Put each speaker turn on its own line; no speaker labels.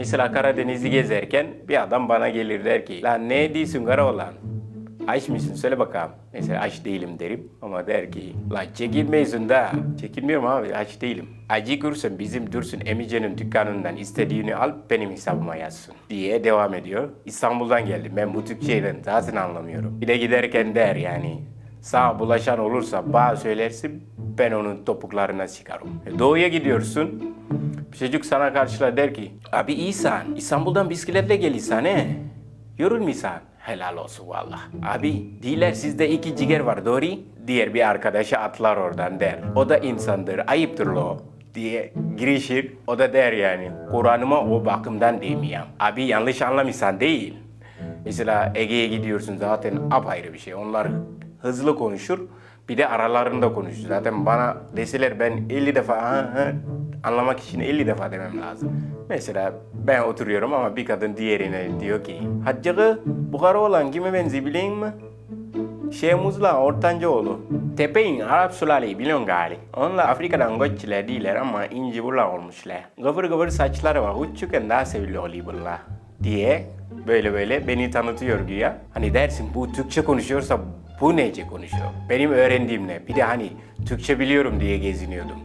Mesela Karadeniz'i gezerken bir adam bana gelir der ki lan ne diyorsun Karaoğlan? Aç mısın söyle bakalım. Mesela aç değilim derim ama der ki la çekilmeyisin da. Çekilmiyorum abi aç değilim. Acı kursun bizim Dursun Emice'nin dükkanından istediğini al benim hesabıma yazsın diye devam ediyor. İstanbul'dan geldim ben bu Türkçe'den zaten anlamıyorum. Bir de giderken der yani sağ bulaşan olursa bana söylersin ben onun topuklarına çıkarım. E, Doğuya gidiyorsun. Çocuk sana karşılar der ki abi iyisin İstanbul'dan bisikletle gelirsen he. Yorulmuyorsan helal olsun valla. Abi diler sizde iki ciger var doğru? Diğer bir arkadaşa atlar oradan der. O da insandır ayıptır lo diye girişir. O da der yani Kur'an'ıma o bakımdan demeyeyim. Abi yanlış anlamışsan değil. Mesela Ege'ye gidiyorsun zaten apayrı bir şey. Onlar hızlı konuşur. Bir de aralarında konuşur. Zaten bana deseler ben 50 defa ha, ha, anlamak için 50 defa demem lazım. Mesela ben oturuyorum ama bir kadın diğerine diyor ki Haccığı bu kara olan kime benziyor bileyim mi? Şemuzla Ortancaoğlu. Tepeyin Arap Sulale'yi biliyorsun gali. Onlar Afrika'dan göççüler değiller ama inci bula olmuşlar. Gıvır gıvır saçları var. Uçukken daha seviliyor oluyor bunlar. Diye böyle böyle beni tanıtıyor güya. Hani dersin bu Türkçe konuşuyorsa bu nece konuşuyor? Benim öğrendiğim ne? Bir de hani Türkçe biliyorum diye geziniyordum.